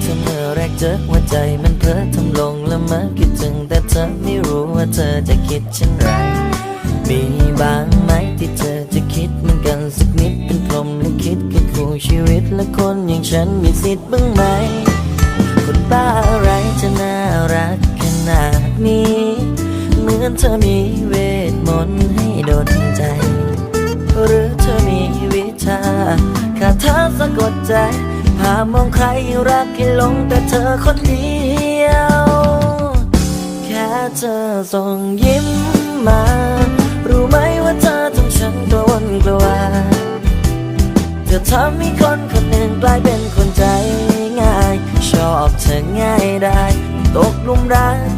เธอเมื่อแรกเจอหัวใจมันเพ้อทำลงละเมอคิดถึงแต่เธอไม่รู้ว่าเธอจะคิดเช่นไร มีบางไหมที่เธอจะคิดเหมือนกันสักนิดเป็นพรหมลิขิตคือคู่ชีวิตและคนอย่างฉันมีสิทธิ์บ้างไหม คนบ้าอะไรจะน่ารักขนาดนี้ เหมือนเธอมีเวทมนต์ให้โดนใจ หรือเธอมีวิชาคาถาสะกดใจ ภามองใครรักให้หลงแต่เธอคนเดียว แค่เธอส่งยิ้มมา รู้ไหมว่าเธอทำฉันกระวนกระวายเธอทำให้คนคนหนึ่งกลายเป็นคนใจง่าย ชอบเธอง่ายได้ ตกหลุมรัก